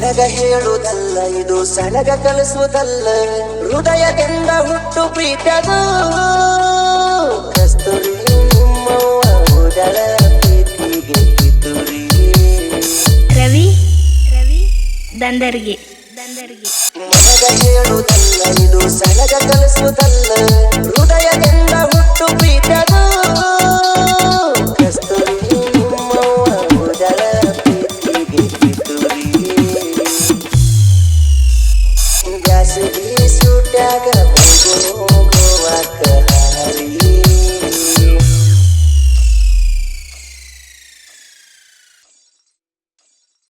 ಮನಗ ಹೇಳುವುದಲ್ಲ ಇದು ಸನಗ ಕಲಿಸುವುದಲ್ಲ ಹೃದಯದಿಂದ ಹುಟ್ಟು ಪ್ರೀತದು. ಕಸ್ತೂರಿ ಉದರ ಪ್ರೀತಿಗೆ ಕಿತ್ತೂರಿ ರವಿ ರವಿ ದಂದರ್ಗೆ ದಂದರ್ಗೆ. ಮನಗ ಹೇಳುವುದಲ್ಲ ಇದು ಸನಗ ಕಲಿಸುವುದಲ್ಲ ಬ್ಯಾಸಗಿ ಸೂಟ್ಯಾಗ